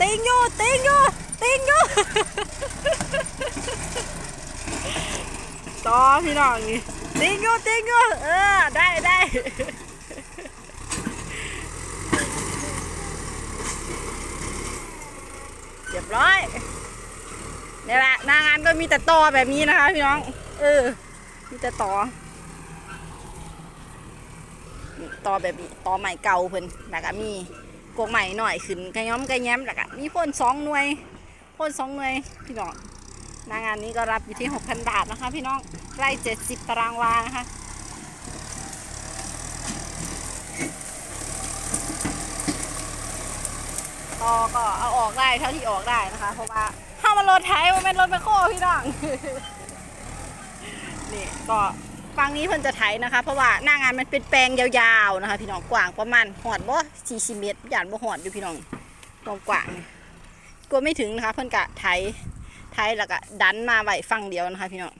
ติงอยู่ติงอยู่ติงอยู่ต่อพี่น้องนี่ติงอยู่ติงอยู่เออได้ได้เรียบร้อยนี่แหละหน้างานก็มีแต่ต่อแบบนี้นะคะพี่น้อง เออ มีแต่ต่อต่อแบบนี้ต่อใหม่เก่าเพิ่นแล้วก็มี กวงใหม่หน่อยขึ้นกระย้อมกระแย้มแล้วก็มีพ่นสองหน่วยพ่นสองหน่วยพี่น้องหน้างานนี้ก็รับอยู่ที่6,000บาทนะคะ พี่น้องไร่70ตารางวานะคะต่อก็เอาออกได้เท่าที่ออกได้นะคะ เพราะว่าถ้ามันรถไถมันเป็นรถแมคโครพี่น้องนี่ก็ ฝั่งนี้เพิ่นจะไถนะคะ เพราะว่าหน้างานมันเป็นแปลงยาวๆนะคะ พี่น้องกว้างประมาณหอดบ่40เมตรหยานบ่หอดอยู่พี่น้องกว้างกว้างกลัวไม่ถึงนะคะ เพิ่นกะไถไถแล้วก็ดันมาไว้ฝั่งเดียวนะคะ พี่น้อง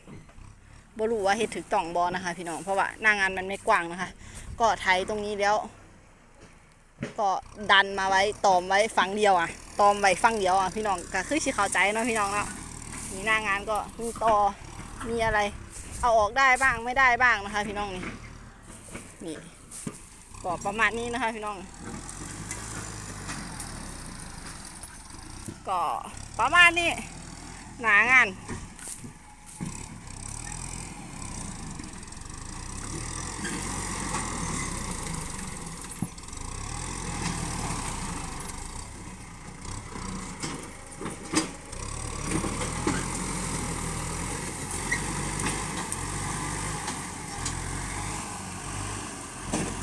บ่รู้ว่าเฮ็ดถึกต้องบ่นะคะ พี่น้องเพราะว่าหน้างานมันไม่กว้างนะคะ ก็ไถตรงนี้แล้ว ก็ดันมาไว้ตอมไว้ฝั่งเดียวอะตอมไว้ฝั่งเดียวอะพี่น้องก็คือสิเข้าใจเนาะพี่น้องเนาะมีหน้างานก็มีตอมีอะไร เอาออกได้บ้างไม่ได้บ้างนะคะ พี่น้องนี่นี่ก็ประมาณนี้นะคะ พี่น้อง ก็ประมาณนี้หนางาน